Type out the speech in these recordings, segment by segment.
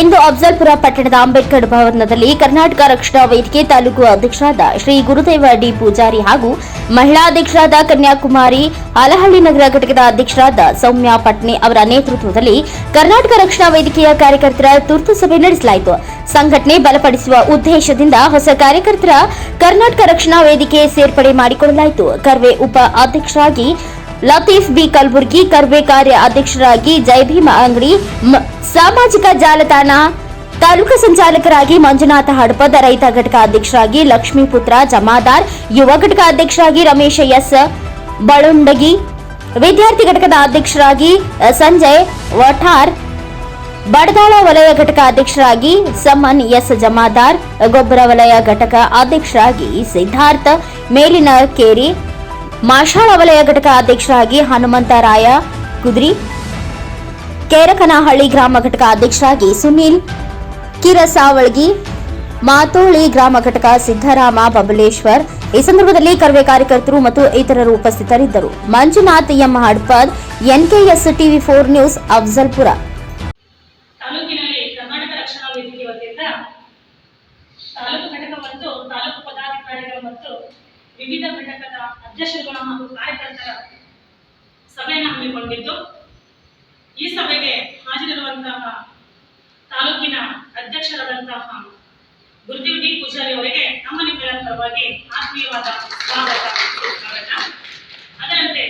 ಇಂದು ಅಫ್ಜಲ್ಪುರ ಪಟ್ಟಣದ ಅಂಬೇಡ್ಕರ್ ಭವನದಲ್ಲಿ ಕರ್ನಾಟಕ ರಕ್ಷಣಾ ವೇದಿಕೆ ತಾಲೂಕು ಅಧ್ಯಕ್ಷರಾದ ಶ್ರೀ ಗುರುದೇವ ಡಿ ಪೂಜಾರಿ ಹಾಗೂ ಮಹಿಳಾ ಅಧ್ಯಕ್ಷರಾದ ಕನ್ಯಾಕುಮಾರಿ ಅಲಹಳ್ಳಿ ನಗರ ಘಟಕದ ಅಧ್ಯಕ್ಷರಾದ ಸೌಮ್ಯ ಪಟ್ನೆ ಅವರ ನೇತೃತ್ವದಲ್ಲಿ ಕರ್ನಾಟಕ ರಕ್ಷಣಾ ವೇದಿಕೆಯ ಕಾರ್ಯಕರ್ತರ ತುರ್ತು ಸಭೆ ನಡೆಸಲಾಯಿತು. ಸಂಘಟನೆ ಬಲಪಡಿಸುವ ಉದ್ದೇಶದಿಂದ ಹೊಸ ಕಾರ್ಯಕರ್ತರ ಕರ್ನಾಟಕ ರಕ್ಷಣಾ ವೇದಿಕೆ ಸೇರ್ಪಡೆ ಮಾಡಿಕೊಳ್ಳಲಾಯಿತು. ಕರ್ವೆ ಉಪ ಅಧ್ಯಕ್ಷರಾಗಿ ಲತೀಫ್ ಬಿ. ಕಲಬುರ್ಗಿ ಕರ್ವೆ ಕಾರ್ಯ ಅಧ್ಯಕ್ಷರಾಗಿ ಜಯಭೀಮ ಅಂಗಡಿ ಸಾಮಾಜಿಕ ಜಾಲತಾಣ, ತಾಲೂಕು ಸಂಚಾಲಕರಾಗಿ ಮಂಜುನಾಥ ಹಡಪದ ರೈತ ಘಟಕ ಅಧ್ಯಕ್ಷರಾಗಿ ಲಕ್ಷ್ಮೀಪುತ್ರ ಜಮಾದಾರ್, ಯುವ ಘಟಕ ಅಧ್ಯಕ್ಷರಾಗಿ ರಮೇಶ ಎಸ್. ಬಳುಂಡಗಿ, ವಿದ್ಯಾರ್ಥಿ ಘಟಕದ ಅಧ್ಯಕ್ಷರಾಗಿ ಸಂಜಯ್ ವಠಾರ್, ಬಡದಾಳ ವಲಯ ಘಟಕ ಅಧ್ಯಕ್ಷರಾಗಿ ಸಮನ್ ಎಸ್. ಜಮಾದಾರ್ ಗೊಬ್ಬರ ವಲಯ ಘಟಕ ಅಧ್ಯಕ್ಷರಾಗಿ ಸಿದ್ಧಾರ್ಥ, ಮೇಲಿನ ಕೇರಿ ಮಾಷಾಳ ವಲಯ ಘಟಕ ಅಧ್ಯಕ್ಷರಾಗಿ ಹನುಮಂತರಾಯ ಕುದ್ರಿ ಕೇರಕನಹಳ್ಳಿ ಗ್ರಾಮ ಘಟಕ ಅಧ್ಯಕ್ಷರಾಗಿ ಸುನೀಲ್, ಕಿರಸಾವಳ್ಗಿ, ಮಾತೋಳಿ ಗ್ರಾಮ ಘಟಕ ಸಿದ್ದರಾಮ ಬಬಲೇಶ್ವರ್, ಈ ಸಂದರ್ಭದಲ್ಲಿ ಕರ್ವೆ ಕಾರ್ಯಕರ್ತರು ಮತ್ತು ಇತರರು ಉಪಸ್ಥಿತರಿದ್ದರು. Manjunath M Hadpad, NKS TV four news, Afzalpur. Taluk ತಾಲೂಕು ಪದಾಧಿಕಾರಿಗಳು ಮತ್ತು ವಿವಿಧ ಘಟಕದ ಅಧ್ಯಕ್ಷರುಗಳ ಮತ್ತು ಕಾರ್ಯಕರ್ತರ ಸಭೆಯನ್ನು ಹಮ್ಮಿಕೊಂಡಿದ್ದು, ಈ ಸಭೆಗೆ ಹಾಜರಿರುವಂತಹ ತಾಲೂಕಿನ ಅಧ್ಯಕ್ಷರಾದಂತಹ ಗುರುದೇವ್ ಡಿ ಪೂಜಾರಿ ಅವರಿಗೆ ನಮ್ಮ ನಿಮ್ಮೆಲ್ಲರ ಪರವಾಗಿ ಆತ್ಮೀಯವಾದ ಸ್ವಾಗತ ಅದರಂತೆ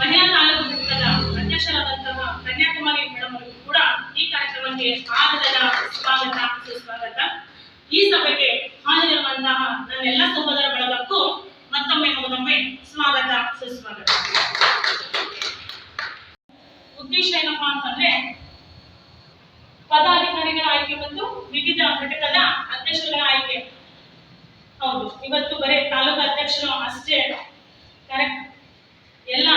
ಮಹಿಳಾ ತಾಲೂಕು ಘಟಕದ ಅಧ್ಯಕ್ಷರಾದಂತಹ ಕನ್ಯಾಕುಮಾರಿ ಮೇಡಮ್ ಅವರಿಗೂ ಕೂಡ ಈ ಕಾರ್ಯಕ್ರಮಕ್ಕೆ ಸ್ವಾಗತದ ಸ್ವಾಗತ ಸುಸ್ವಾಗತ ಈ ಸಭೆಗೆ ಹಾಜರಿರುವಂತಹ ನನ್ನೆಲ್ಲ ಸಹೋದರ ಮತ್ತೊಮ್ಮೆ ಸ್ವಾಗತ ಸುಸ್ವಾಗತ ಉದ್ದೇಶ ಏನಪ್ಪಾ ಅಂತಂದ್ರೆ, ಪದಾಧಿಕಾರಿಗಳ ಆಯ್ಕೆ ಮತ್ತು ವಿವಿಧ ಘಟಕದ ಅಧ್ಯಕ್ಷರುಗಳ ಆಯ್ಕೆ. ಹೌದು, ಇವತ್ತು ಬರೀ ತಾಲೂಕು ಅಧ್ಯಕ್ಷರು ಅಷ್ಟೇ ಎಲ್ಲ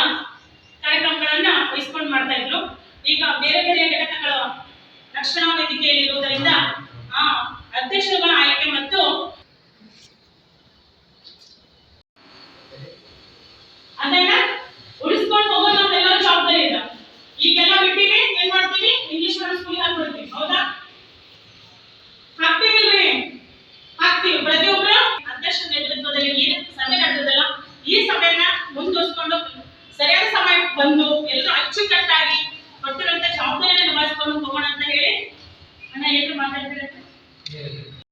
ಕಾರ್ಯಕ್ರಮಗಳನ್ನ ವಹಿಸ್ಕೊಂಡು ಮಾಡ್ತಾ ಇದ್ರು. ಈಗ ಬೇರೆ ಬೇರೆ ಘಟಕಗಳು ರಕ್ಷಣಾ ವೇದಿಕೆಯಲ್ಲಿ ಇರುವುದರಿಂದ ಅದನ್ನ ಉಳಿಸ್ಕೊಂಡು ಹೋಗೋದು ನಮ್ಮೆಲ್ಲರ ಜವಾಬ್ದಾರಿ ಇಲ್ಲ ಈಗೆಲ್ಲ ಬಿಟ್ಟಿವಿ ಏನ್ ಮಾಡ್ತೀವಿ ಇಂಗ್ಲಿಷ್ ಮೀಡಿಯಂ ಸ್ಕೂಲ್ ಹಾಕ್ಬಿಡ್ತೀವಿ ಹೌದಾ? ಹಾಕ್ತೀವಿಲ್ರಿ? ಹಾಕ್ತೀವಿ. ಪ್ರತಿಯೊಬ್ಬರು ಅಧ್ಯಕ್ಷ ನೇತೃತ್ವದಲ್ಲಿ ಏನ್ ಸಭೆ ನಡೆದಲ್ಲ ಈ ಸಭೆಯನ್ನ ಮುಂದುವರಿಸ್ಕೊಂಡು ಸರಿಯಾದ ಸಮಯಕ್ಕೆ ಬಂದು ಎಲ್ಲರೂ ಅಚ್ಚುಕಟ್ಟಾಗಿ